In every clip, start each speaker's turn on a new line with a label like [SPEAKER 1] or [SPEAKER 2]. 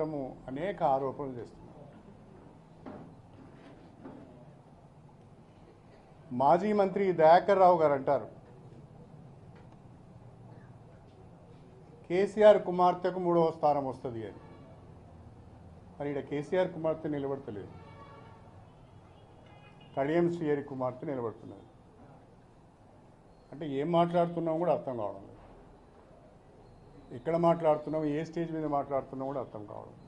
[SPEAKER 1] మాత్రము అనేక ఆరోపణలు చేస్తున్నారు. మాజీ మంత్రి దయాకర్ రావు గారు అంటారు కేసీఆర్ కుమార్తెకు మూడవ స్థానం వస్తుంది అని. మరి ఇక్కడ కేసీఆర్ కుమార్తె నిలబడతలేదు. కడియం శ్రీహరి కుమార్తె నిలబడుతున్నారు అంటే ఏం మాట్లాడుతున్నాం కూడా అర్థం కావడం ఎక్కడ మాట్లాడుతున్నాం ఏ స్టేజ్ మీద మాట్లాడుతున్నాం కూడా అర్థం కావడం లేదు.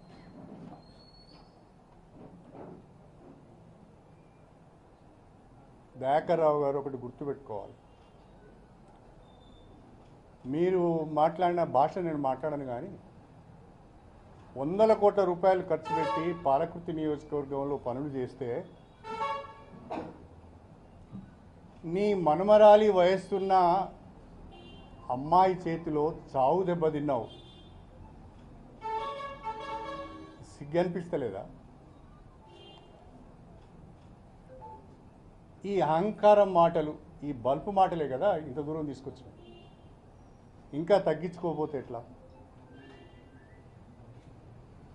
[SPEAKER 1] దయాకర్ రావు గారు ఒకటి గుర్తుపెట్టుకోవాలి మీరు మాట్లాడిన భాష నేను మాట్లాడను కానీ వందల కోట్ల రూపాయలు ఖర్చు పెట్టి పాలకృతి నియోజకవర్గంలో పనులు చేస్తే నీ మనుమరాలి వయస్సున్న అమ్మాయి చేతిలో చావు దెబ్బ తిన్నావు. సిగ్గు అనిపిస్తలేదా? ఈ అహంకారం మాటలు ఈ బల్పు మాటలే కదా ఇంత దూరం తీసుకొచ్చిన ఇంకా తగ్గించుకోకపోతే ఎట్లా?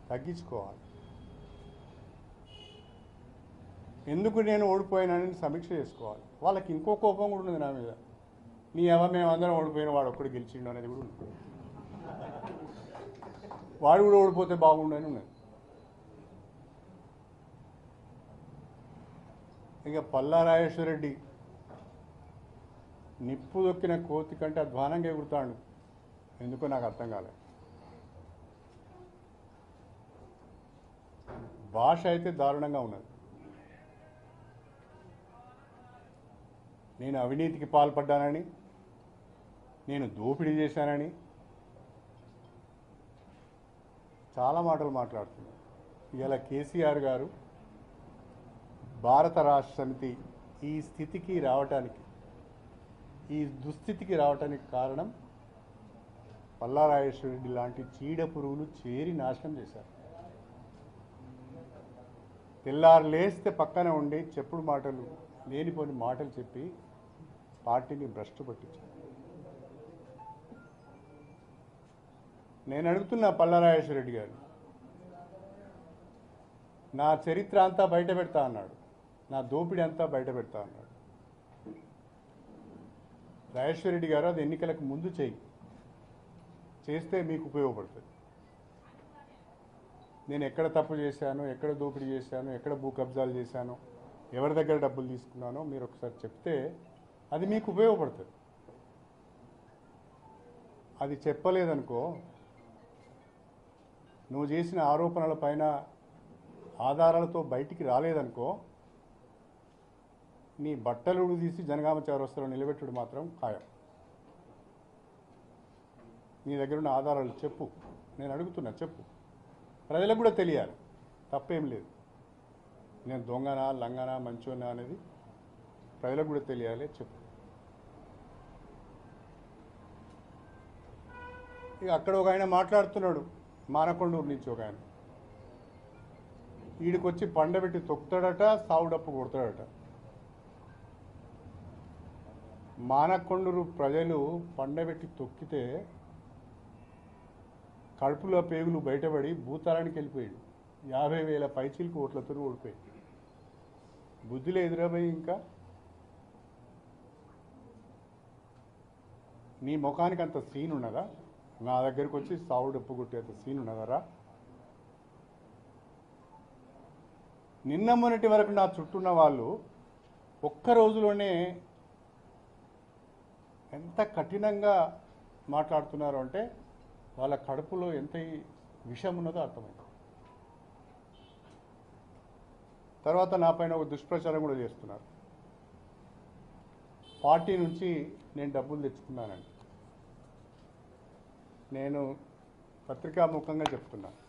[SPEAKER 1] తగ్గించుకోవాలి. ఎందుకు నేను ఓడిపోయానని సమీక్ష చేసుకోవాలి? వాళ్ళకి ఇంకో కోపం కూడా ఉంది నా మీద. నీ ఎవ మేమందరం ఓడిపోయిన వాడు ఒక్కడు గెలిచిండు అనేది కూడా ఉంది. వాడు కూడా ఓడిపోతే బాగుండని ఉన్నది. ఇంకా పల్లా రాజేశ్వరరెడ్డి నిప్పు దొక్కిన కోతి కంటే అధ్వానంగా ఎగురుతాడు. ఎందుకో నాకు అర్థం కాలే. భాష అయితే దారుణంగా ఉన్నది. నేను అవినీతికి పాల్పడ్డానని నేను దోపిడీ చేశానని చాలా మాటలు మాట్లాడుతున్నాను ఇలా కేసీఆర్ గారు భారత రాష్ట్ర సమితి ఈ స్థితికి రావటానికి ఈ దుస్థితికి రావటానికి కారణం పల్లారాజేశ్వరరెడ్డి లాంటి చీడ పురుగులు చేరి నాశనం చేశారు. తెల్లారు లేస్తే పక్కన ఉండి చెప్పుడు మాటలు లేనిపోని మాటలు చెప్పి పార్టీని భ్రష్టు పట్టించారు నేను అడుగుతున్నా పల్లారాజేశ్వరరెడ్డి గారు నా చరిత్ర అంతా బయట పెడతా అన్నాడు. నా దోపిడీ అంతా బయట పెడతా అన్నాడు. రాజేశ్వరరెడ్డి గారు అది ఎన్నికలకు ముందు చేయి. చేస్తే మీకు ఉపయోగపడుతుంది. నేను ఎక్కడ తప్పు చేశాను ఎక్కడ దోపిడీ చేశాను ఎక్కడ భూ కబ్జాలు చేశాను ఎవరి దగ్గర డబ్బులు తీసుకున్నానో మీరు ఒకసారి చెప్తే అది మీకు ఉపయోగపడుతుంది. అది చెప్పలేదనుకో నువ్వు చేసిన ఆరోపణల పైన ఆధారాలతో బయటికి రాలేదనుకో నీ బట్టలు తీసి జనగామ చౌరస్తలో నిలబెట్టుడు మాత్రం ఖాయం. నీ దగ్గర ఉన్న ఆధారాలు చెప్పు. నేను అడుగుతున్నా చెప్పు. ప్రజలకు కూడా తెలియాలి. తప్పేం లేదు. నేను దొంగనా లంగనా మంచోనా అనేది ప్రజలకు కూడా తెలియాలి చెప్పు. ఇక అక్కడ ఒక ఆయన మాట్లాడుతున్నాడు మానకొండూరు నుంచి ఒక ఆయన. వీడికొచ్చి పండబెట్టి తొక్కుతాడట సావుడప్పు కొడతాడట. మానకొండూరు ప్రజలు పండబెట్టి తొక్కితే కడుపులో పేగులు బయటపడి భూతారానికి వెళ్ళిపోయాడు. యాభై వేల పైచీలకు ఓట్లతో ఓడిపోయాడు. బుద్ధిలో ఎదురపోయి ఇంకా. నీ ముఖానికి అంత సీన్ ఉన్నదా? నా దగ్గరికి వచ్చి సావుడు ఉప్పు కొట్టేంత సీన్ ఉన్నదరా నిన్న మొన్నటి వరకు నా చుట్టూన్న వాళ్ళు ఒక్క రోజులోనే ఎంత కఠినంగా మాట్లాడుతున్నారు అంటే వాళ్ళ కడుపులో ఎంత విషం ఉన్నదో అర్థమైంది. తర్వాత నా పైన ఒక దుష్ప్రచారం కూడా చేస్తున్నారు. పార్టీ నుంచి నేను డబ్బులు తెచ్చుకున్నానండి. నేను పత్రికాముఖంగా చెప్తున్నాను